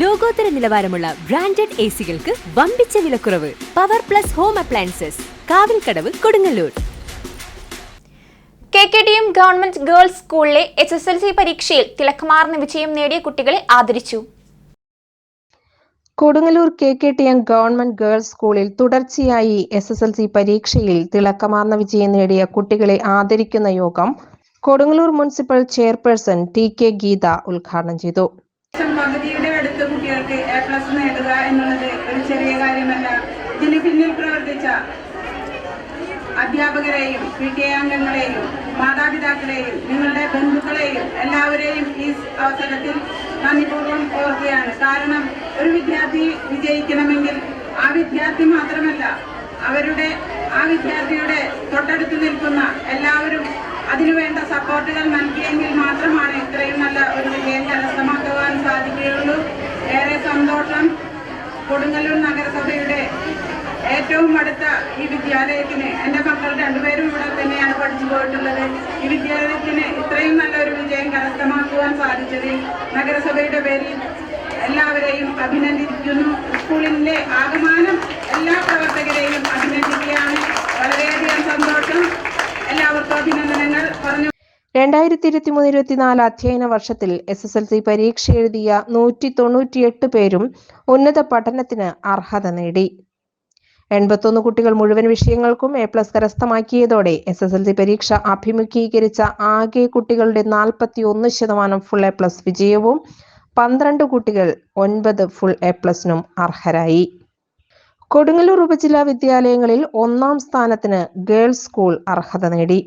ലോകോത്തര നിലവാരമുള്ള branded A സികൾക്ക് വമ്പിച്ച വിലക്കുറവ്. Power plus home appliances Kavilkadavu Kodungallur. K K D M government girls സ്കൂളിലെ എസ് എസ് എൽ സി പരീക്ഷയിൽ തിളക്കമാർന്ന വിജയം നേടിയ കുട്ടികളെ ആദരിച്ചു. Kodungallur K K T M government girls സ്കൂളിൽ തുടർച്ചയായി എസ് എസ് എൽ സി പരീക്ഷയിൽ തിളക്കമാർന്ന വിജയം നേടിയ കുട്ടികളെ ആദരിക്കുന്ന യോഗം Kodungallur municipal chairperson T K Geetha ഉദ്ഘാടനം ചെയ്തു. കുട്ടികൾക്ക് എ പ്ലസ് നേടുക എന്നുള്ളത് ഒരു ചെറിയ കാര്യമല്ല. ഇതിന് പിന്നിൽ പ്രവർത്തിച്ച അധ്യാപകരെയും പി ടി അംഗങ്ങളെയും മാതാപിതാക്കളെയും നിങ്ങളുടെ ബന്ധുക്കളെയും എല്ലാവരെയും ഈ അവസരത്തിൽ നന്ദിപൂർവം ഓർക്കുകയാണ്. കാരണം ഒരു വിദ്യാർത്ഥി വിജയിക്കണമെങ്കിൽ ആ വിദ്യാർത്ഥി മാത്രമല്ല അവരുടെ ആ വിദ്യാർത്ഥിയുടെ തൊട്ടടുത്ത് നിൽക്കുന്ന എല്ലാവരും അതിനുവേണ്ട സപ്പോർട്ടുകൾ നൽകിയെങ്കിൽ മാത്രമാണ് ഇത്രയും നല്ല ഒരു വിജയം കരസ്ഥമാക്കുവാൻ സന്തോഷം കൊടുങ്ങല്ലൂർ നഗരസഭയുടെ ഏറ്റവും അടുത്ത ഈ വിദ്യാലയത്തിന് എന്റെ മക്കൾ രണ്ടുപേരും ഇവിടെ തന്നെയാണ് പഠിച്ചു പോയിട്ടുള്ളത്. ഈ വിദ്യാലയത്തിന് ഇത്രയും നല്ലൊരു വിജയം കരസ്ഥമാക്കുവാൻ സാധിച്ചതിൽ നഗരസഭയുടെ പേരിൽ എല്ലാവരെയും അഭിനന്ദിക്കുന്നു. സ്കൂളിന്റെ ആകമാനം എല്ലാ പ്രവർത്തകരെയും അഭിനന്ദിക്കുകയാണ് വളരെയധികം സന്തോഷം എല്ലാവർക്കും അഭിനന്ദനങ്ങൾ പറഞ്ഞു രണ്ടായിരത്തി ഇരുപത്തി മൂന്ന് ഇരുപത്തിനാല് അധ്യയന വർഷത്തിൽ എസ് എസ് എൽ സി പരീക്ഷ എഴുതിയ നൂറ്റി തൊണ്ണൂറ്റിയെട്ട് പേരും ഉന്നത പഠനത്തിന് അർഹത നേടി. എൺപത്തൊന്ന് കുട്ടികൾ മുഴുവൻ വിഷയങ്ങൾക്കും എ പ്ലസ് കരസ്ഥമാക്കിയതോടെ എസ് എസ് എൽ സി പരീക്ഷ അഭിമുഖീകരിച്ച ആകെ കുട്ടികളുടെ നാൽപ്പത്തി ഒന്ന് ശതമാനം ഫുൾ എ പ്ലസ് വിജയവും പന്ത്രണ്ട് കുട്ടികൾ ഒൻപത് ഫുൾ എ പ്ലസിനും അർഹരായി. കൊടുങ്ങല്ലൂർ ഉപജില്ലാ വിദ്യാലയങ്ങളിൽ ഒന്നാം സ്ഥാനത്തിന് ഗേൾസ് സ്കൂൾ അർഹത നേടി.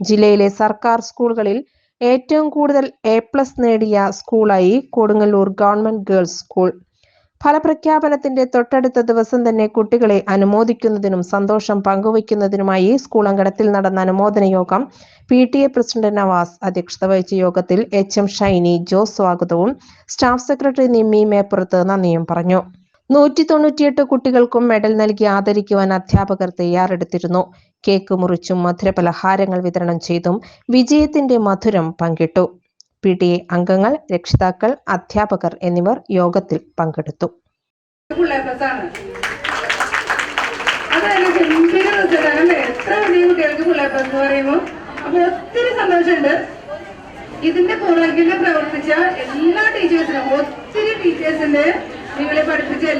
ജില്ലയിലെ സർക്കാർ സ്കൂളുകളിൽ ഏറ്റവും കൂടുതൽ എ പ്ലസ് നേടിയ സ്കൂളായി കൊടുങ്ങല്ലൂർ ഗവൺമെന്റ് ഗേൾസ് സ്കൂൾ. ഫലപ്രഖ്യാപനത്തിന്റെ തൊട്ടടുത്ത ദിവസം തന്നെ കുട്ടികളെ അനുമോദിക്കുന്നതിനും സന്തോഷം പങ്കുവയ്ക്കുന്നതിനുമായി സ്കൂൾ അങ്കണത്തിൽ നടന്ന അനുമോദന യോഗം P T A president Navas അധ്യക്ഷത വഹിച്ച യോഗത്തിൽ എച്ച് എം ഷൈനി ജോസ് സ്വാഗതവും സ്റ്റാഫ് സെക്രട്ടറി നിമ്മി മേപ്പുറത്ത് നന്ദിയും പറഞ്ഞു. നൂറ്റി തൊണ്ണൂറ്റിയെട്ട് കുട്ടികൾക്കും മെഡൽ നൽകി ആദരിക്കുവാൻ അധ്യാപകർ തയ്യാറെടുത്തിരുന്നു. കേക്ക് മുറിച്ചും മധുരപലഹാരങ്ങൾ വിതരണം ചെയ്തും വിജയത്തിന്റെ മധുരം പങ്കിട്ടു. പി ടി എ അംഗങ്ങൾ രക്ഷിതാക്കൾ അധ്യാപകർ എന്നിവർ യോഗത്തിൽ പങ്കെടുത്തു. ഇതിന്റെ എ പ്ലസ്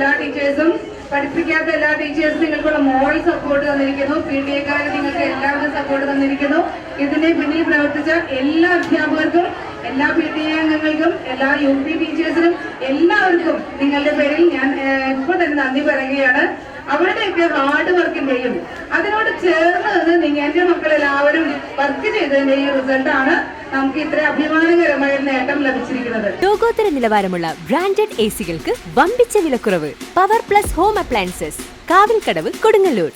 എല്ലാ ടീച്ചേഴ്സും പഠിപ്പിക്കാത്ത എല്ലാ ടീച്ചേഴ്സും നിങ്ങൾക്കുള്ള മോറൽ സപ്പോർട്ട് തന്നിരിക്കുന്നു. പി ടി എക്കാർ നിങ്ങൾക്ക് എല്ലാവരും സപ്പോർട്ട് തന്നിരിക്കുന്നു. ഇതിന്റെ പിന്നിൽ പ്രവർത്തിച്ച എല്ലാ അധ്യാപകർക്കും എല്ലാ പി ടി എ അംഗങ്ങൾക്കും എല്ലാ യു പി ടീച്ചേഴ്സിനും എല്ലാവർക്കും നിങ്ങളുടെ പേരിൽ ഞാൻ ഇപ്പോൾ തന്നെ നന്ദി പറയുകയാണ്. അവരുടെയൊക്കെ ഹാർഡ് വർക്കിന്റെയും അതിനോട് ചേർന്ന് നിന്ന് നിങ്ങൾ എന്റെ മക്കൾ എല്ലാവരും വർക്ക് ചെയ്തതിന്റെ ഈ റിസൾട്ടാണ് നമുക്ക് ഇത്ര അഭിമാനകരമായ നേട്ടം ലഭിച്ചിരിക്കുന്നത്. ലോകോത്തര നിലവാരമുള്ള ബ്രാൻഡഡ് എ സികൾക്ക് വമ്പിച്ച വിലക്കുറവ്. Power plus home appliances Kavilkadavu Kodungallur.